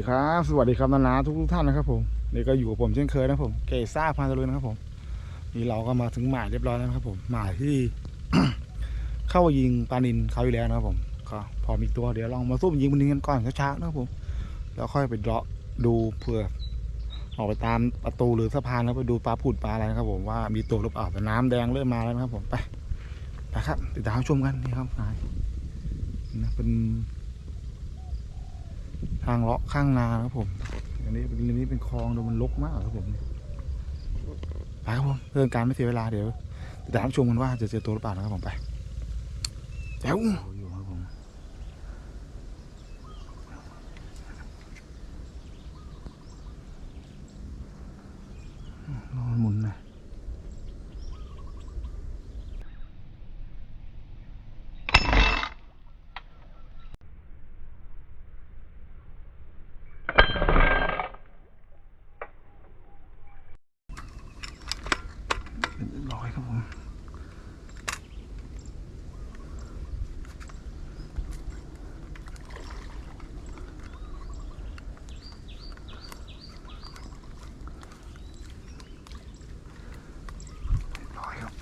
สดีครับ สวัสดีครับนานาทุกท่านนะครับผมนี่ก็อยู่กับผมเช่นเคยนะผมเกซ่าพานตะลุยนะครับผมนี่เราก็มาถึงหมายเรียบร้อยแล้วนะครับผมหมายที่ เข้ายิงปานินเขาอยู่แล้วนะครับผมก็พอมีตัวเดี๋ยวลองมาซุ่มยิงปลานินกันก่อนช้าๆนะครับผมแล้วค่อยไปเดาะดูเผื่อออกไปตามประตูหรือสะพานแล้วไปดูปลาผุดปลาอะไรนะครับผมว่ามีตัวหรือเปล่าแต่น้ำแดงเริ่มมาแล้วนะครับผมไปนะครับติดตามชมกันนี่ครับหายนะเป็น ทางเลาะข้างนาครับผม อันนี้เป็นอันนี้เป็นคลองดูมันลกมากครับผมไปครับผมเรื่องการไม่เสียเวลาเดี๋ยวติดตามชมกันว่าจะเจอตัวหรือเปล่านะครับผมไปแจ๋วอยู่ครับผมนอนหมุนนะเรียบร้อยครับผม เรียบร้อยครับ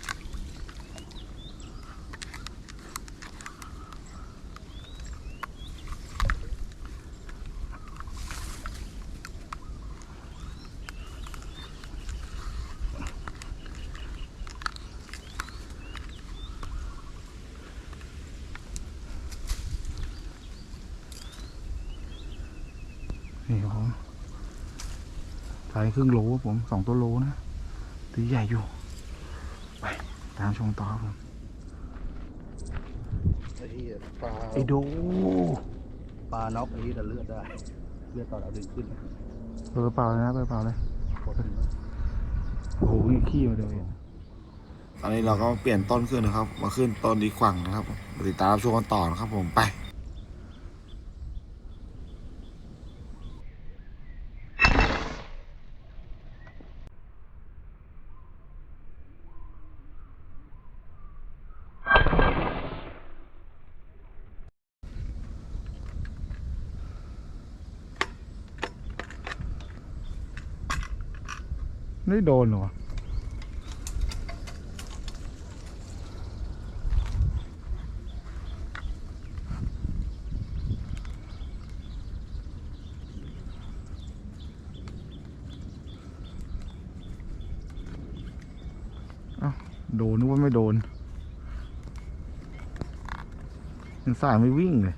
นี่ครับผม ใส่ครึ่งโลครับผมสองตัวโลนะตีใหญ่อยู่ ไป ตามชมต่อครับผมไอ้เหี้ยปลาไอโดปลาน็อกไอ้นี่แต่เลือดได้เลือดตอนเอาดึงขึ้นเปิดกระเป๋าเลยนะเปิดกระเป๋าเลยปวดถึงโอ้โหนี่ขี้มาเดียวเองตอนนี้เราก็เปลี่ยนต้นขึ้นนะครับ มาขึ้นต้นดีขวังนะครับมาติดตามชมกันต่อนะครับผมไป ไม่โดนหรออ้าโดนนึกว่าไม่โดนยังสายไม่วิ่งเลย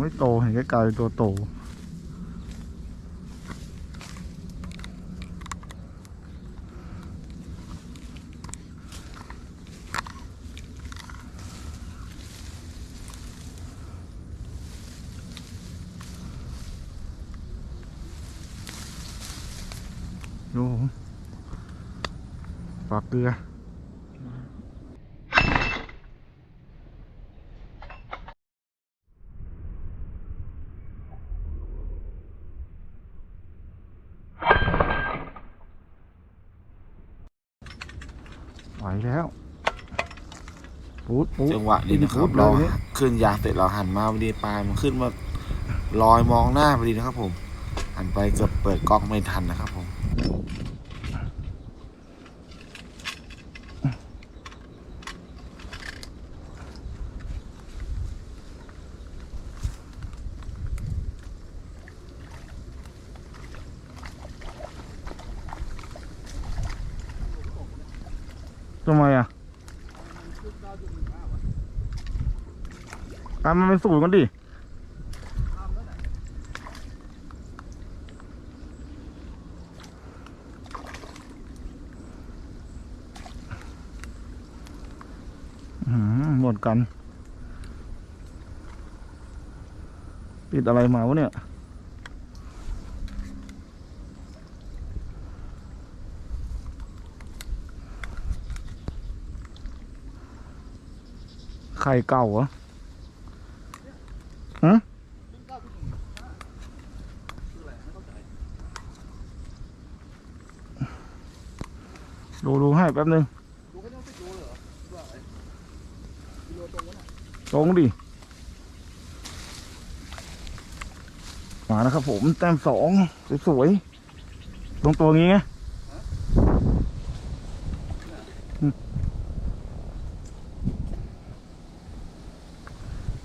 ตัวไม่โตเห็นแค่กลายเป็นตัวโต ดูผมปากเกลือ ไหวแล้วปูดปูด จังหวะนี้นะคปูรัดบเลเรายเนี่ยขึ้นยางเสร็จเราหันมาพอดีปลายมันขึ้นมาลอยมองหน้าพอดีนะครับ ผม หันไปเกือบเปิดกล้องไม่ทันนะครับผมามมันเป็นสูตรกันดิหมดกัน ปิดอะไรมาวะเนี่ยไข่เก่าเหรอ แป๊บนึงต้องติดโลเลยเหรอว่าไอ้กิโลตรงนั้นอะตรงดิ มานะครับผม แต้มสองสวยๆ ตรงตัวงี้ไงอืม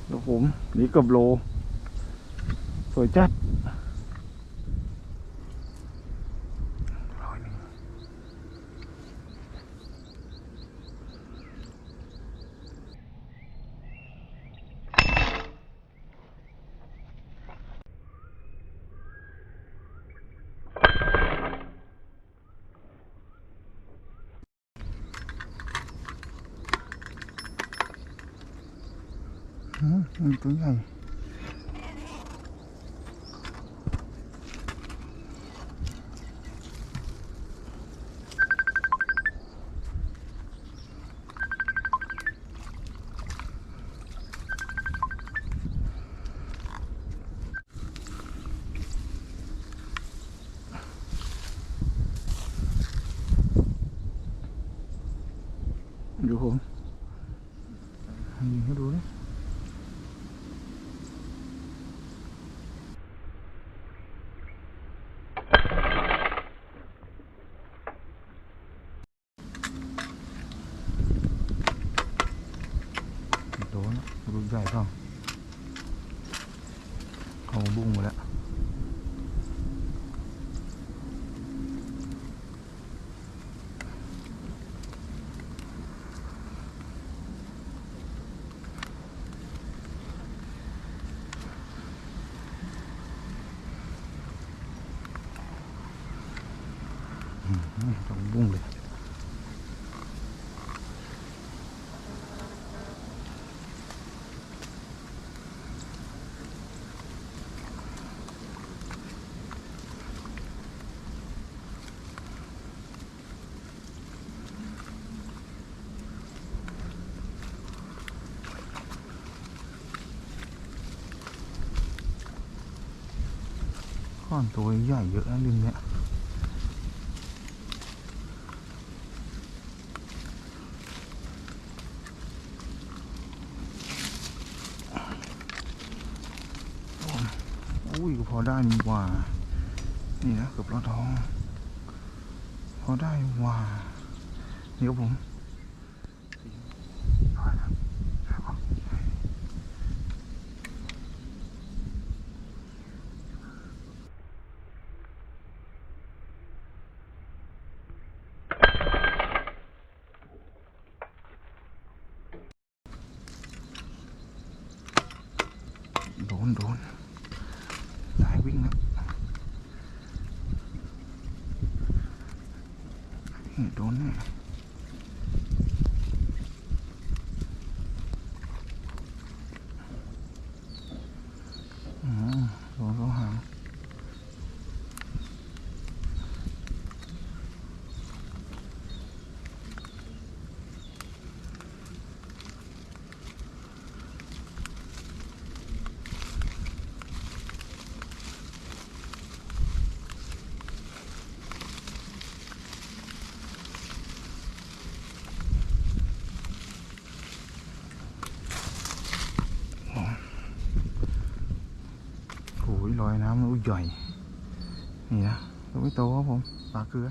ครับผม นี่กับโล สวยจัด อืมมีตัวใหญ่ ดูผมยิงให้ดูดิโดนแล้วรูใหญ่เปล่าเขาบุ้งหมดแล้ว ต้องบุ้งเลย้อนตัวใหญ่เยอะนะริมเนี้ยอุ้ยก็พอได้มีว่า นี่นะเกือบรอดท้อง พอได้ว่านี่ครับผมโดนโดน สายวิ่งแล้ว นี่โดนแน่อืมโดนเขาหางโอ้ย ลอยน้ำอุ้ยใหญ่ นี่นะตัวไม่โตครับผมปลาเกลือ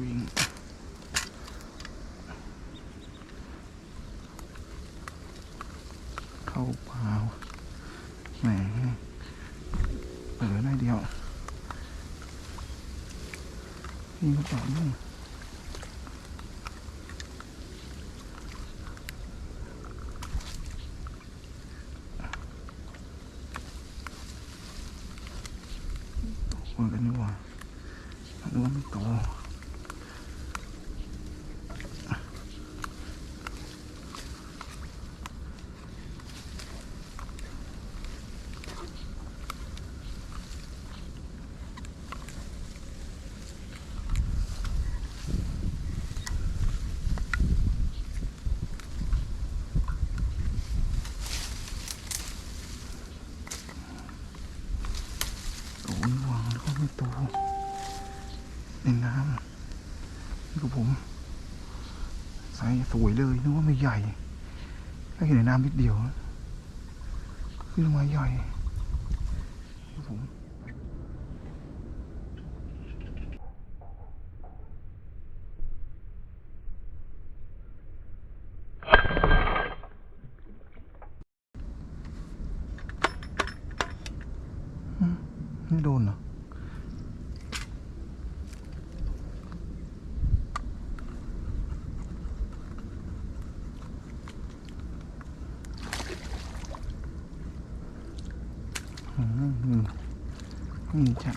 วิ่งเข้าเปล่าแหมเปิดได้เดียว นี่ก็ต่อเนื่อง เหมือนกันนี่หว่านึกว่าไม่โตโตนี่หว่านึกว่าไม่โตในน้ำนี่กับผมไซ สวยเลยนึกว่าไม่ใหญ่แค่เห็นในน้ำนิดเดียว ขึ้นมาใหญ่ครับผม ไม่โดนเหรอ อืมนี่ นี่จ้ะ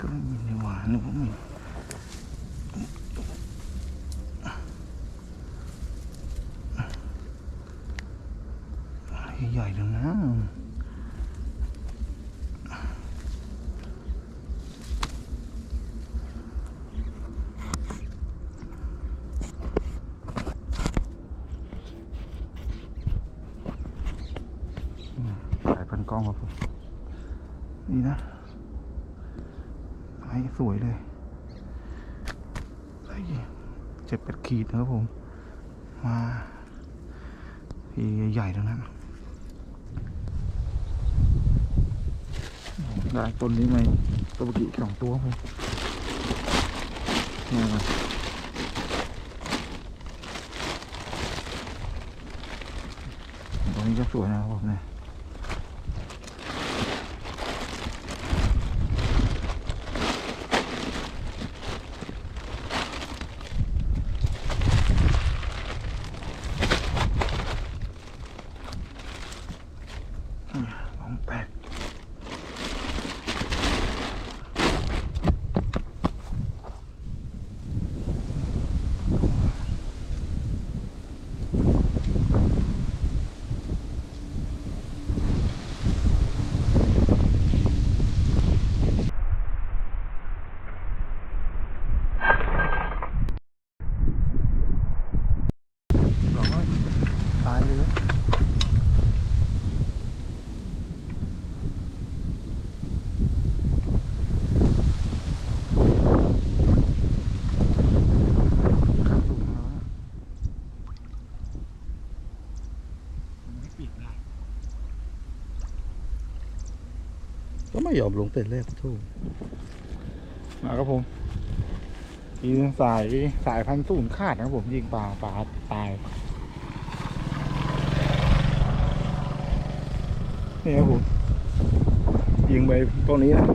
ก็ไม่มีในหวานนึกว่ามีใหญ่ๆแล้วนะ สายพันกล้องครับผมนี่นะไอ้สวยเลยไอ้เจ็ดแปด ขีดนะครับผม มาทีใหญ่ๆทั้งนั้นได้ต้นนี้ไหมตัวเมื่อกี้สองตัวครับผมนี่มาตัวนี้ก็สวยนะครับผมเนี่ย สองแปดร้อยตายเลย ครับสูงแล้วนะไม่ปิดได้ ก็ไม่ยอมลงเป็นแรกทุกมาครับผมยิงสายสายพันธุ์ศูนขาดนะครับผมยิงปลาปลาตายนี่ครับผมยิงไปตรงนี้นะ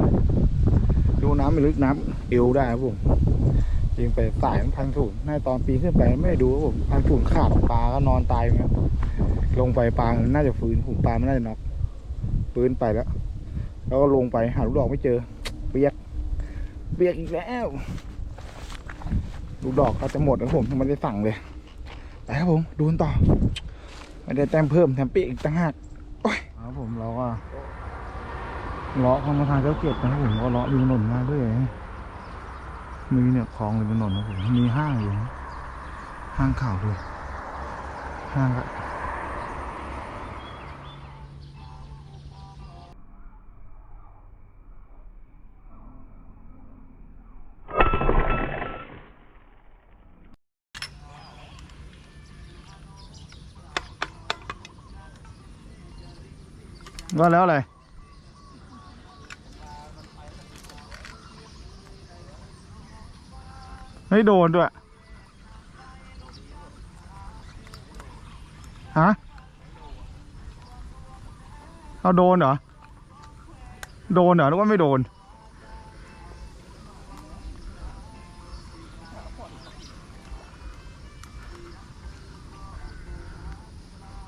ดูน้ำไม่ลึกน้ำเอวได้ครับผมยิงไปสายพันธุ์ศูนน่าตอนปีขึ้นไปไม่ดูครับผมพันธุ์ศูนขาดปลาก็นอนตายอย่างเงี้ยลงไปปลานน่าจะฟื้นผมปลาไมันน่าจะน็อกฟื้นไปแล้ว แล้วก็ลงไปหาลูกดอกไม่เจอ เปียก เปียกอีกแล้ว ลูกดอกเขาจะหมดแล้วผมยังไม่ได้สั่งเลยไปครับผมดูนต่อ ไม่ได้แต้มเพิ่มแถมเปียกอีกต่างหากโอ้ยครับผมเราก็เลาะเข้ามาทางเจ้าเกียรตินะครับผมก็เลาะริมถนนมาด้วยมีเนี่ยคลองริมถนนนะผมมีห้างอยู่ห้างข่าวด้วยห้างก็ ว่าแล้วอะไรไม่โดนด้วย ฮะ เอาโดนเหรอ โดนเหรอนึกว่าไม่โดน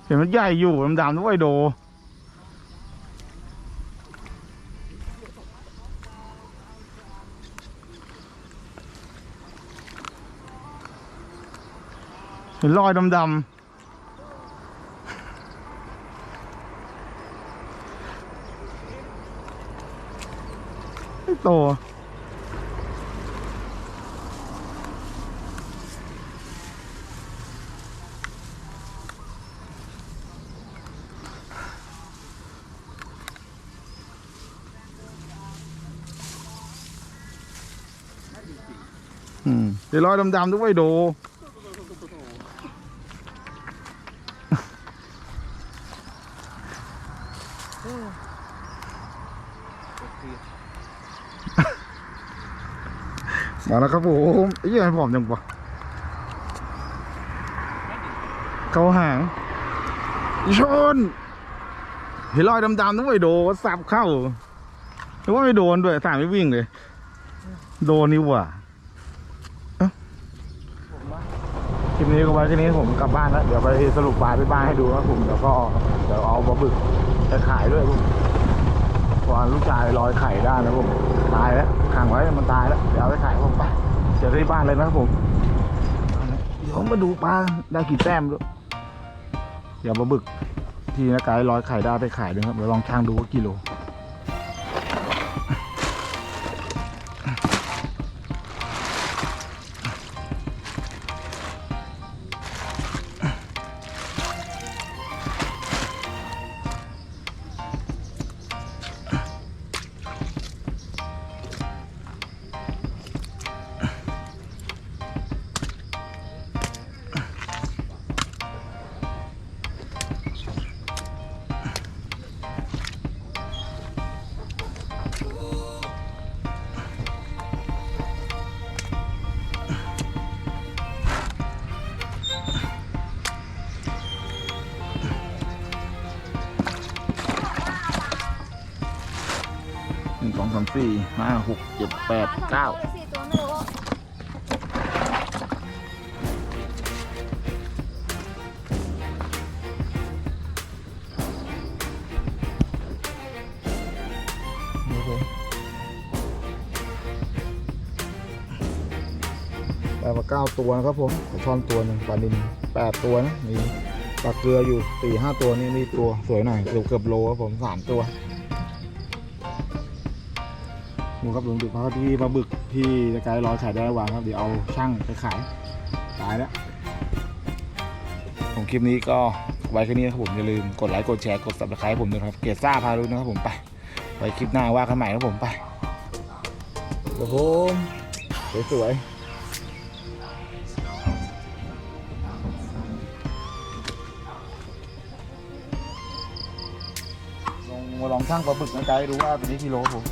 เห็นมันใหญ่อยู่ดำๆด้วยโด เห็นรอยดำๆโตอืมเดี๋ยวรอยดำๆด้วยโด มาแล้วครับผมไอ้ยี่ไอ้ผอมจังปะเขาหางชนเห็นรอยดำๆด้วยโดสับเข้าหรือว่าไม่โดนด้วยสามไม่วิ่งเลย โดนนี่หว่าคลิปนี้ก็ไว้แค่นี้ผมกลับบ้านแล้ว เดี๋ยวไปสรุปปลายไปบ้านให้ดูครับผมเดี๋ยวก็เดี๋ยวเอาปลาบึกไปขายด้วยผม รานลูกชายลอยไข่ได้นะผมตายแล้วขังไว้มันตายแล้วเดี๋ยวเอาไปขายผมไปเดี๋ยวที่บ้านเลยนะครับผมเดี๋ยวมาดูปลาได้กี่แต้มด้วยเดี๋ยวปลาบึกที่นักกายลอยไข่ได้ไปขายด้วยครับเดี๋ยวลองช่างดูว่ากิโล สี่ห้าหกเจ็ดแปดเก้าสี่ตัวไม่รู้ได้มาเก้าตัวนะครับผมปลาช่อนตัวหนึ่งปลานินแปดตัวนะมีปลาเกลืออยู่สี่ห้าตัวนี่นี่ตัวสวยหน่อยเกือบเกือบโลครับผมสามตัว หมูครับหลวงดูพระที่ปลาบึกที่ตะไคร้รอยขายได้ระหว่างครับเดี๋ยวเอาช่างไปขายตายแล้วผมคลิปนี้ก็ไว้แค่นี้นะครับผมอย่าลืมกดไลค์กดแชร์กด subscribe ผมด้วยนะครับเกียรติซ่าพารุนะครับผมไป ไว้คลิปหน้าว่ากันใหม่ครับผมไปเดี๋ยวผมสวยๆลองมาลองช่างปลาบึกนะไกด์ดูว่าเป็นนี้กิโลครับผม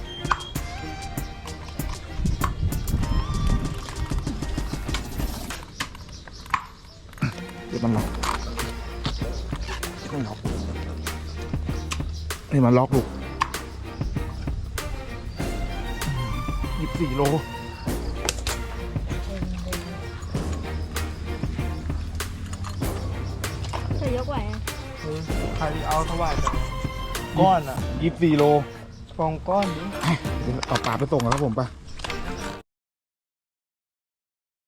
เดี๋ยวมันล็อกไม่ล็อกนี่มันล็อกลูกยี่สิบสี่โลเธอยกไหวอะใครเอาถวายก้อนอะยี่สิบสี่โลกองก้อนนี้ เดี๋ยวเอาปลาไปส่งแล้วครับผมไป